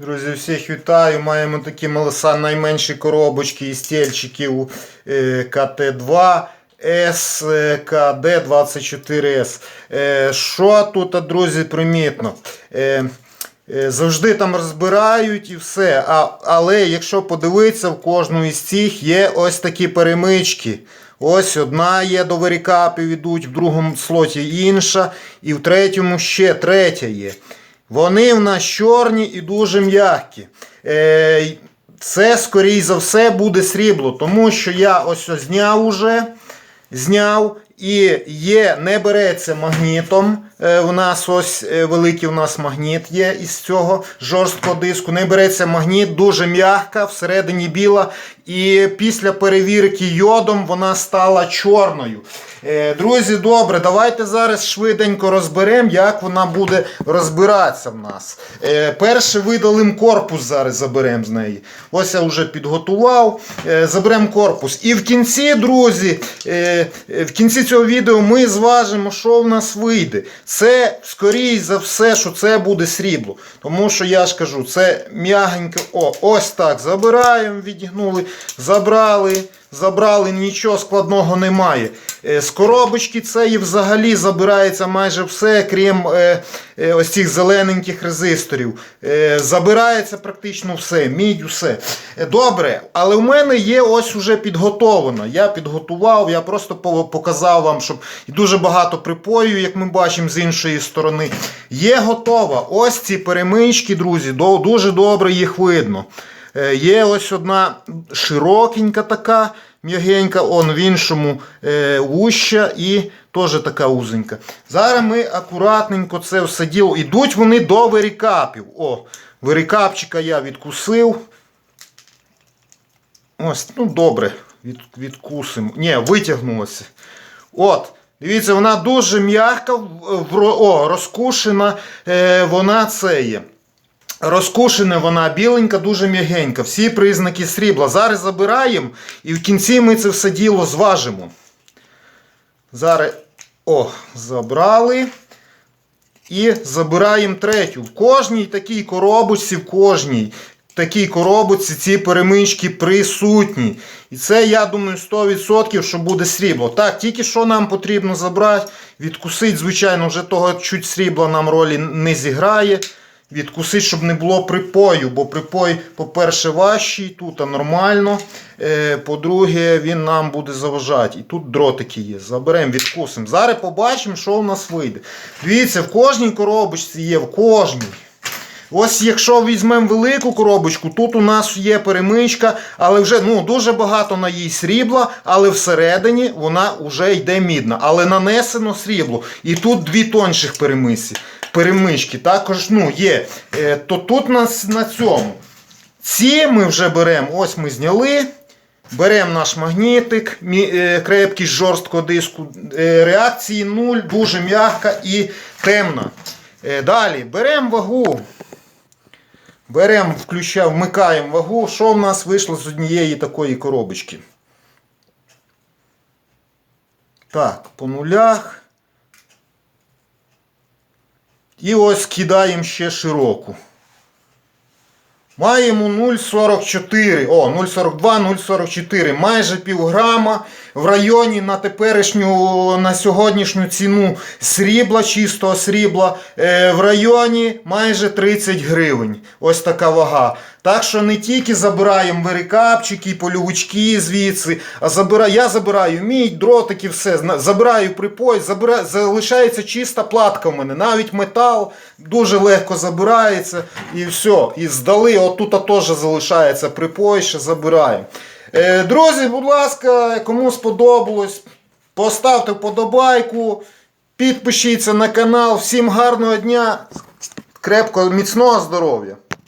Друзі, всіх вітаю. Маємо такі малеса найменші коробочки із стільчиків е, КТ2 СКД24С. Е, Що тут, друзі, примітно? Е, е, Завжди там розбирають і все. Але якщо подивитися, в кожну із цих є ось такі перемички. Ось одна є до варікапів ідуть, в другому слоті інша, і в третьому ще третя є. Вони в нас чорні і дуже м'які. Е, Це, скоріш за все, буде срібло, тому що я ось зняв уже. Зняв і є, не береться магнітом. Е, У нас ось е, великий у нас магніт є із цього жорсткого диску. Не береться магніт, дуже м'яка, всередині біла. І після перевірки йодом вона стала чорною. Е, Друзі, добре, давайте зараз швиденько розберемо, як вона буде розбиратися в нас. Е, Перше видалим корпус зараз заберемо з неї. Ось я вже підготував. Е, Заберемо корпус. І в кінці, друзі, в кінці цього відео ми зважимо, що в нас вийде. Це, скоріш за все, що це буде срібло. Тому що я ж кажу, це м'ягенько. О, ось так. Забираємо, відігнули, забрали. Забрали, нічого складного немає. Е, З коробочки цієї взагалі забирається майже все, крім е, е, ось цих зелененьких резисторів. Забирається практично все, мідь, усе. Добре, але в мене є ось уже підготовлено. Я підготував, я просто показав вам, щоб дуже багато припоїв, як ми бачимо з іншої сторони. Є готова. Ось ці перемички, друзі, дуже добре їх видно. Е, Є ось одна широкенька така, м'ягенька, он в іншому е, вуща і теж така узенька. Зараз ми акуратненько це все діло. Ідуть вони до вирікапів. О, вирікапчика я відкусив. Ось, ну добре, від, відкусимо. Ні, витягнулося. От. Дивіться, вона дуже м'яка, розкушена, е, вона це є. Розкушена вона біленька, дуже м'ягенька. Всі признаки срібла. Зараз забираємо і в кінці ми це все діло зважимо. Зараз о, забрали. І забираємо третю. В кожній такій коробочці, в кожній такій коробочці ці перемички присутні. І це, я думаю, 100% що буде срібло. Так, тільки що нам потрібно забрати, відкусити, звичайно, вже того чуть срібла нам ролі не зіграє. Відкусити, щоб не було припою, бо припой, по-перше, важчий, тут нормально. Е, по-друге, він нам буде заважати. І тут дротики є. Заберемо, відкусимо. Зараз побачимо, що у нас вийде. Дивіться, в кожній коробочці є, в кожній. Ось якщо візьмемо велику коробочку, тут у нас є перемичка, але вже ну, дуже багато на їй срібла, але всередині вона вже йде мідна. Але нанесено срібло. І тут дві тонших перемисі, перемички. Також ну, є. Е, то тут на, на цьому. Ці ми вже беремо, ось ми зняли. Беремо наш магнітик, е, крепкий жорсткого диску. Е, Реакції 0, дуже м'яка і темна. Далі беремо вагу. Беремо, включаємо, вмикаємо вагу. Що в нас вийшло з однієї такої коробочки? Так, по нулях. І ось кидаємо ще широку. Маємо 0,44. О, 0,42, 0,44. Майже півграма в районі на теперішню, на сьогоднішню ціну срібла, чистого срібла. Е, в районі майже 30 гривень. Ось така вага. Так що не тільки забираємо вирикапчики, полювачки звідси, а забираю, я забираю мідь, дротики, все. Забираю припой, забираю, залишається чиста платка в мене. Навіть метал дуже легко забирається і все. І здали, отут теж залишається припой, ще забираємо. Е, друзі, будь ласка, кому сподобалось, поставте вподобайку, підпишіться на канал. Всім гарного дня, крепкого, міцного здоров'я!